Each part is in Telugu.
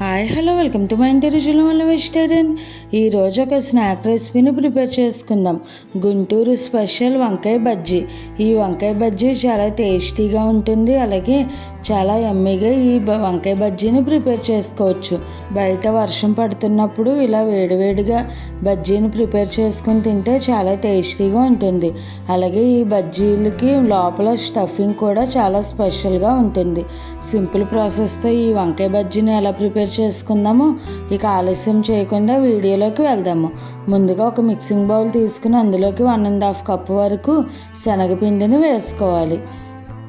Hi hello welcome to my ఇంటి వల్ల వెజిటేరియన్ ఈరోజు ఒక స్నాక్ రెసిపీని ప్రిపేర్ చేసుకుందాం. గుంటూరు స్పెషల్ వంకాయ బజ్జీ. ఈ వంకాయ బజ్జీ చాలా టేస్టీగా ఉంటుంది. అలాగే చాలా ఎమ్మీగా ఈ బ- వంకాయ బజ్జీని ప్రిపేర్ చేసుకోవచ్చు. బయట వర్షం పడుతున్నప్పుడు ఇలా వేడివేడిగా బజ్జీని ప్రిపేర్ చేసుకుని తింటే చాలా టేస్టీగా ఉంటుంది. అలాగే ఈ బజ్జీలకి లోపల స్టఫింగ్ కూడా చాలా స్పెషల్గా ఉంటుంది. సింపుల్ ప్రాసెస్తో ఈ వంకాయ బజ్జీని ఎలా ప్రిపేర్ చేసుకుందామో ఇక ఆలస్యం చేయకుండా వీడియోలోకి వెళ్దాము. ముందుగా ఒక మిక్సింగ్ బౌల్ తీసుకుని అందులోకి వన్ అండ్ హాఫ్ కప్ వరకు శనగపిండిని వేసుకోవాలి.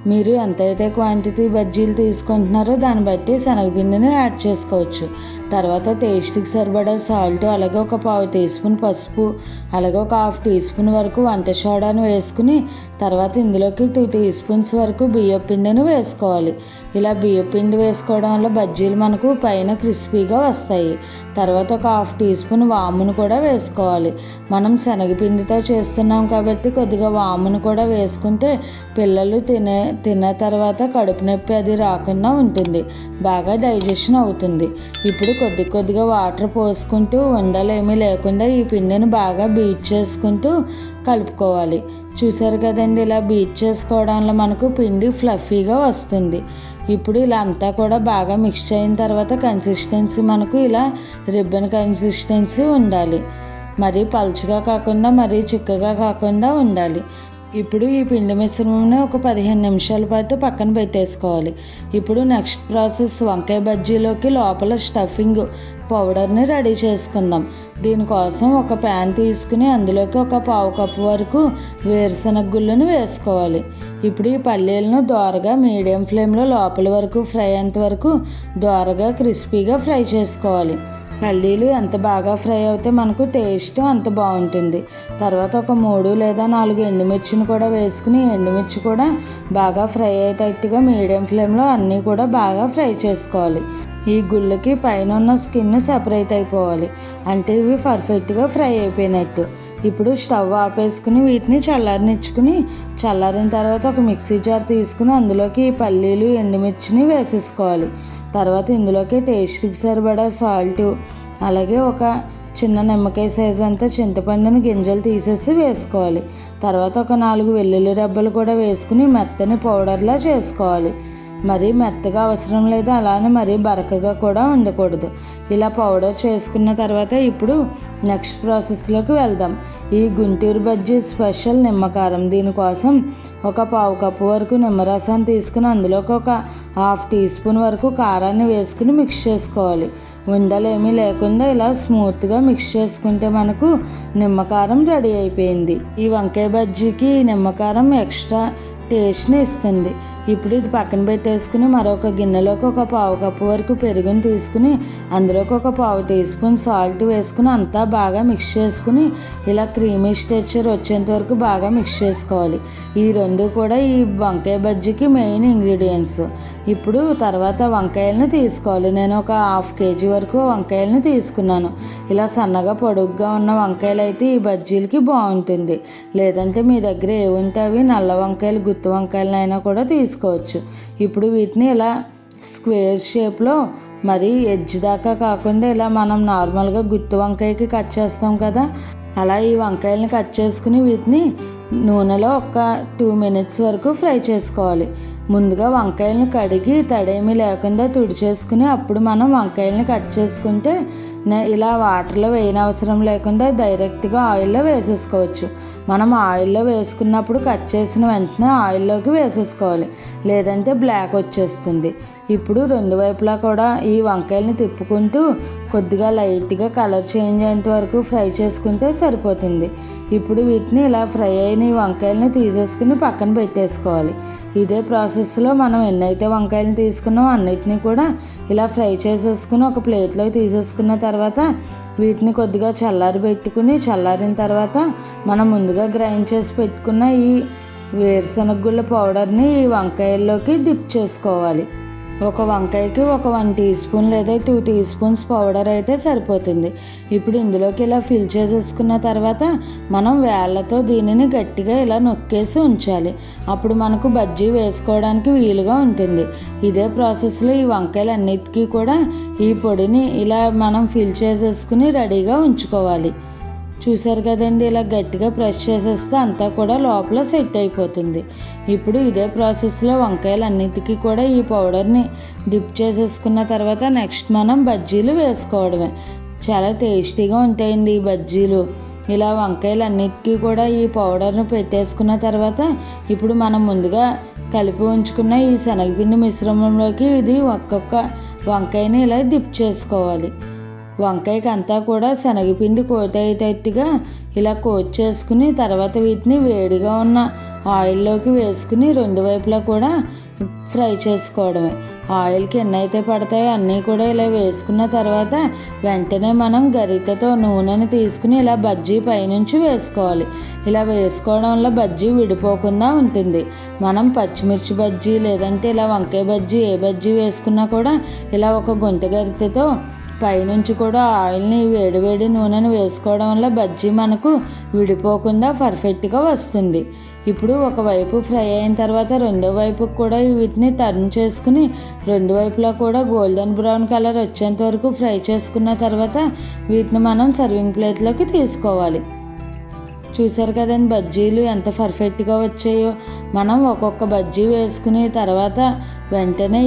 మీరు ఎంతైతే క్వాంటిటీ బజ్జీలు తీసుకుంటున్నారో దాన్ని బట్టి శనగపిండిని యాడ్ చేసుకోవచ్చు. తర్వాత టేస్ట్కి సరిపడా సాల్ట్ అలాగే ఒక పావు టీ స్పూన్ పసుపు అలాగే ఒక హాఫ్ టీ స్పూన్ వరకు వంట సోడాను వేసుకుని తర్వాత ఇందులోకి టూ టీ స్పూన్స్ వరకు బియ్యం పిండిని వేసుకోవాలి. ఇలా బియ్యం పిండి వేసుకోవడం వల్ల బజ్జీలు మనకు పైన క్రిస్పీగా వస్తాయి. తర్వాత ఒక హాఫ్ టీ స్పూన్ వామును కూడా వేసుకోవాలి. మనం శనగపిండితో చేస్తున్నాం కాబట్టి కొద్దిగా వామును కూడా వేసుకుంటే పిల్లలు తినే తిన్న తర్వాత కడుపు నొప్పి అది రాకుండా ఉంటుంది. బాగా డైజెషన్ అవుతుంది. ఇప్పుడు కొద్ది కొద్దిగా వాటర్ పోసుకుంటూ ఉండలేమీ లేకుండా ఈ పిండిని బాగా బీట్ చేసుకుంటూ కలుపుకోవాలి. చూసారు కదండి ఇలా బీట్ చేసుకోవడం వల్ల మనకు పిండి ఫ్లఫీగా వస్తుంది. ఇప్పుడు ఇలా అంతా కూడా బాగా మిక్స్ అయిన తర్వాత కన్సిస్టెన్సీ మనకు ఇలా రిబ్బన్ కన్సిస్టెన్సీ ఉండాలి. మరీ పలుచగా కాకుండా మరీ చిక్కగా కాకుండా ఉండాలి. ఇప్పుడు ఈ పిండి మిశ్రమంని ఒక పదిహేను నిమిషాల పాటు పక్కన పెట్టేసుకోవాలి. ఇప్పుడు నెక్స్ట్ ప్రాసెస్ వంకాయ బజ్జీలోకి లోపల స్టఫింగ్ పౌడర్ని రెడీ చేసుకుందాం. దీనికోసం ఒక ప్యాన్ తీసుకుని అందులోకి ఒక పావు కప్పు వరకు వేరుశనగ గుళ్ళను వేసుకోవాలి. ఇప్పుడు ఈ పల్లీలను దోరగా మీడియం ఫ్లేమ్లో లోపల వరకు ఫ్రై అయ్యేంత వరకు దోరగా క్రిస్పీగా ఫ్రై చేసుకోవాలి. పల్లీలు ఎంత బాగా ఫ్రై అవుతే మనకు టేస్ట్ అంత బాగుంటుంది. తర్వాత ఒక మూడు లేదా నాలుగు ఎండుమిర్చిని కూడా వేసుకుని ఎండుమిర్చి కూడా బాగా ఫ్రై అయ్యేటట్టుగా మీడియం ఫ్లేమ్లో అన్నీ కూడా బాగా ఫ్రై చేసుకోవాలి. ఈ గుళ్ళకి పైన ఉన్న స్కిన్ సెపరేట్ అయిపోవాలి. అంటే ఇవి పర్ఫెక్ట్గా ఫ్రై అయిపోయినట్టు. ఇప్పుడు స్టవ్ ఆపేసుకుని వీటిని చల్లారనిచ్చుకుని చల్లారిన తర్వాత ఒక మిక్సీ జార్ తీసుకుని అందులోకి పల్లీలు ఎండుమిర్చిని వేసేసుకోవాలి. తర్వాత ఇందులోకి టేస్ట్కి సరిపడా సాల్ట్ అలాగే ఒక చిన్న నిమ్మకాయ సైజ్ అంతా చింతపండుని గింజలు తీసేసి వేసుకోవాలి. తర్వాత ఒక నాలుగు వెల్లుల్లి రెబ్బలు కూడా వేసుకుని మెత్తని పౌడర్లా చేసుకోవాలి. మరీ మెత్తగా అవసరం లేదు అలానే మరీ బరకగా కూడా ఉండకూడదు. ఇలా పౌడర్ చేసుకున్న తర్వాత ఇప్పుడు నెక్స్ట్ ప్రాసెస్లోకి వెళ్దాం. ఈ గుంటూరు బజ్జీ స్పెషల్ నిమ్మకారం. దీనికోసం ఒక పావు కప్పు వరకు నిమ్మరసాన్ని తీసుకుని అందులోకి ఒక హాఫ్ టీ స్పూన్ వరకు కారాన్ని వేసుకుని మిక్స్ చేసుకోవాలి. ఉండలు ఏమీ లేకుండా ఇలా స్మూత్గా మిక్స్ చేసుకుంటే మనకు నిమ్మకారం రెడీ అయిపోయింది. ఈ వంకాయ బజ్జీకి నిమ్మకారం ఎక్స్ట్రా టేస్ట్ని ఇస్తుంది. ఇప్పుడు ఇది పక్కన పెట్టేసుకుని మరొక గిన్నెలోకి ఒక పావు కప్పు వరకు పెరుగుని తీసుకుని అందులోకి ఒక పావు టీ స్పూన్ సాల్ట్ వేసుకుని అంతా బాగా మిక్స్ చేసుకుని ఇలా క్రీమీ స్టెచర్ వచ్చేంత వరకు బాగా మిక్స్ చేసుకోవాలి. ఈ రెండు కూడా ఈ వంకాయ బజ్జీకి మెయిన్ ఇంగ్రీడియంట్స్. ఇప్పుడు తర్వాత వంకాయలను తీసుకోవాలి. నేను ఒక హాఫ్ కేజీ వరకు వంకాయలను తీసుకున్నాను. ఇలా సన్నగా పొడుగ్గా ఉన్న వంకాయలు అయితే ఈ బజ్జీలకి బాగుంటుంది. లేదంటే మీ దగ్గర ఏ ఉంటే అవి నల్ల వంకాయలు గుత్తి వంకాయలనైనా కూడా తీసుకోవచ్చు. ఇప్పుడు వీటిని ఇలా స్క్వేర్ షేప్లో మరి ఎడ్జ్ దాకా కాకుండా ఇలా మనం నార్మల్గా గుత్తి వంకాయకి కట్ చేస్తాం కదా? అలా ఈ వంకాయలని కట్ చేసుకుని వీటిని నూనెలో ఒక టూ మినిట్స్ వరకు ఫ్రై చేసుకోవాలి. ముందుగా వంకాయలను కడిగి తడేమీ లేకుండా తుడిచేసుకుని అప్పుడు మనం వంకాయలని కట్ చేసుకుంటే ఇలా వాటర్లో వేయని అవసరం లేకుండా డైరెక్ట్గా ఆయిల్లో వేసేసుకోవచ్చు. మనం ఆయిల్లో వేసుకున్నప్పుడు కట్ చేసిన వెంటనే ఆయిల్లోకి వేసేసుకోవాలి. లేదంటే బ్లాక్ వచ్చేస్తుంది. ఇప్పుడు రెండు వైపులా కూడా ఈ వంకాయలని తిప్పుకుంటూ కొద్దిగా లైట్గా కలర్ చేంజ్ అయ్యేంత వరకు ఫ్రై చేసుకుంటే సరిపోతుంది. ఇప్పుడు వీటిని ఇలా ఫ్రై అయిన ఈ వంకాయలని తీసేసుకుని పక్కన పెట్టేసుకోవాలి. ఇదే ప్రాసెస్లో మనం ఎన్నైతే వంకాయలు తీసుకున్నామో అన్నిటినీ కూడా ఇలా ఫ్రై చేసేసుకుని ఒక ప్లేట్లో తీసేసుకున్న తర్వాత వీటిని కొద్దిగా చల్లారి పెట్టుకుని చల్లారిన తర్వాత మనం ముందుగా గ్రైండ్ చేసి పెట్టుకున్న ఈ వేరుశనగ గుళ్ళ పౌడర్ని ఈ వంకాయల్లోకి డిప్ చేసుకోవాలి. ఒక వంకాయకి ఒక వన్ టీ స్పూన్ లేదా టూ టీ స్పూన్స్ పౌడర్ అయితే సరిపోతుంది. ఇప్పుడు ఇందులోకి ఇలా ఫిల్ చేసేసుకున్న తర్వాత మనం వేళ్ళతో దీనిని గట్టిగా ఇలా నొక్కేసి ఉంచాలి. అప్పుడు మనకు బజ్జీ వేసుకోవడానికి వీలుగా ఉంటుంది. ఇదే ప్రాసెస్లో ఈ వంకాయలన్నిటికీ కూడా ఈ పొడిని ఇలా మనం ఫిల్ చేసేసుకుని రెడీగా ఉంచుకోవాలి. చూసారు కదండి ఇలా గట్టిగా ప్రెస్ చేసేస్తే అంతా కూడా లోపల సెట్ అయిపోతుంది. ఇప్పుడు ఇదే ప్రాసెస్లో వంకాయలు అన్నిటికీ కూడా ఈ పౌడర్ని డిప్ చేసేసుకున్న తర్వాత నెక్స్ట్ మనం బజ్జీలు వేసుకోవడమే. చాలా టేస్టీగా ఉంటాయండి ఈ బజ్జీలు. ఇలా వంకాయలు అన్నిటికీ కూడా ఈ పౌడర్ను పెట్టేసుకున్న తర్వాత ఇప్పుడు మనం ముందుగా కలిపి ఉంచుకున్న ఈ శనగపిండి మిశ్రమంలోకి ఇది ఒక్కొక్క వంకాయని ఇలా డిప్ చేసుకోవాలి. వంకాయకి అంతా కూడా శనగపిండి కోట్ ఇలా కోట్ చేసుకుని తర్వాత వీటిని వేడిగా ఉన్న ఆయిల్లోకి వేసుకుని రెండు వైపులా కూడా ఫ్రై చేసుకోవడమే. ఆయిల్కి ఎన్ని అయితే పడతాయో అన్నీ కూడా ఇలా వేసుకున్న తర్వాత వెంటనే మనం గరితతో నూనెని తీసుకుని ఇలా బజ్జీ పైనుంచి వేసుకోవాలి. ఇలా వేసుకోవడం వల్ల బజ్జీ విడిపోకుండా ఉంటుంది. మనం పచ్చిమిర్చి బజ్జీ లేదంటే ఇలా వంకాయ బజ్జీ ఏ బజ్జీ వేసుకున్నా కూడా ఇలా ఒక గుంట గరితతో పైనుంచి కూడా ఆయిల్ని వేడివేడి నూనెను వేసుకోవడం వల్ల బజ్జీ మనకు విడిపోకుండా పర్ఫెక్ట్గా వస్తుంది. ఇప్పుడు ఒకవైపు ఫ్రై అయిన తర్వాత రెండో వైపుకి కూడా వీటిని టర్న్ చేసుకుని రెండు వైపులా కూడా గోల్డెన్ బ్రౌన్ కలర్ వచ్చేంత వరకు ఫ్రై చేసుకున్న తర్వాత వీటిని మనం సర్వింగ్ ప్లేట్లోకి తీసుకోవాలి. చూసారు కదండి బజ్జీలు ఎంత పర్ఫెక్ట్గా వచ్చాయో. మనం ఒక్కొక్క బజ్జీ వేసుకుని తర్వాత వెంటనే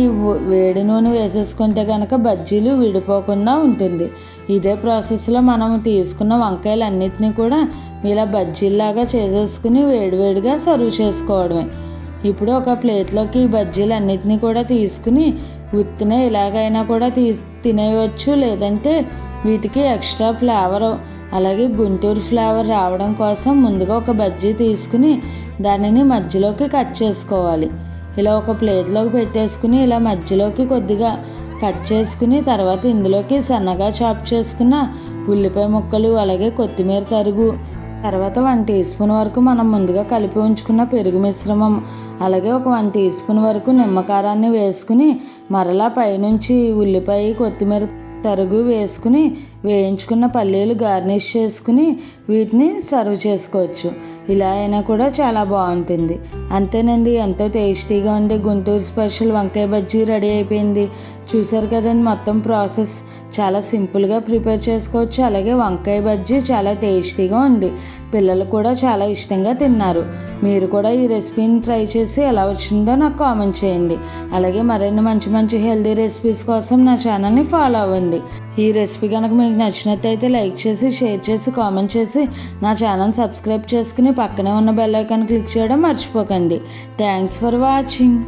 వేడి నూనె వేసేసుకుంటే కనుక బజ్జీలు విడిపోకుండా ఉంటుంది. ఇదే ప్రాసెస్లో మనం తీసుకున్న వంకాయలు అన్నిటినీ కూడా ఇలా బజ్జీలాగా చేసేసుకుని వేడివేడిగా సర్వ్ చేసుకోవడమే. ఇప్పుడు ఒక ప్లేట్లోకి బజ్జీలు అన్నిటినీ కూడా తీసుకుని ఉత్తినే ఇలాగైనా కూడా తీ తినేయవచ్చు లేదంటే వీటికి ఎక్స్ట్రా ఫ్లేవర్ అలాగే గుంటూరు ఫ్లేవర్ రావడం కోసం ముందుగా ఒక బజ్జీ తీసుకుని దానిని మధ్యలోకి కట్ చేసుకోవాలి. ఇలా ఒక ప్లేట్లోకి పెట్టేసుకుని ఇలా మధ్యలోకి కొద్దిగా కట్ చేసుకుని తర్వాత ఇందులోకి సన్నగా చాప్ చేసుకున్న ఉల్లిపాయ ముక్కలు అలాగే కొత్తిమీర తరుగు తర్వాత వన్ టీ స్పూన్ వరకు మనం ముందుగా కలిపి ఉంచుకున్న పెరుగు మిశ్రమం అలాగే ఒక వన్ టీ స్పూన్ వరకు నిమ్మకారాన్ని వేసుకుని మరలా పైనుంచి ఉల్లిపాయ కొత్తిమీర తరుగు వేసుకుని వేయించుకున్న పల్లీలు గార్నిష్ చేసుకుని వీటిని సర్వ్ చేసుకోవచ్చు. ఇలా అయినా కూడా చాలా బాగుంటుంది. అంతేనండి ఎంతో టేస్టీగా ఉంది గుంటూరు స్పెషల్ వంకాయ బజ్జీ రెడీ అయిపోయింది. చూసారు కదండి మొత్తం ప్రాసెస్. చాలా సింపుల్గా ప్రిపేర్ చేసుకోవచ్చు. అలాగే వంకాయ బజ్జీ చాలా టేస్టీగా ఉంది. పిల్లలు కూడా చాలా ఇష్టంగా తిన్నారు. మీరు కూడా ఈ రెసిపీని ట్రై చేసి ఎలా వచ్చిందో నాకు కామెంట్ చేయండి. అలాగే మరిన్ని మంచి మంచి హెల్తీ రెసిపీస్ కోసం నా ఛానల్ని ఫాలో అవ్వండి. ఈ రెసిపీ కనుక మీకు నచ్చినట్టయితే లైక్ చేసి షేర్ చేసి కామెంట్ చేసి నా ఛానల్ సబ్స్క్రైబ్ చేసుకుని పక్కనే ఉన్న బెల్ ఐకాన్ క్లిక్ చేయడం మర్చిపోకండి. Thanks for watching.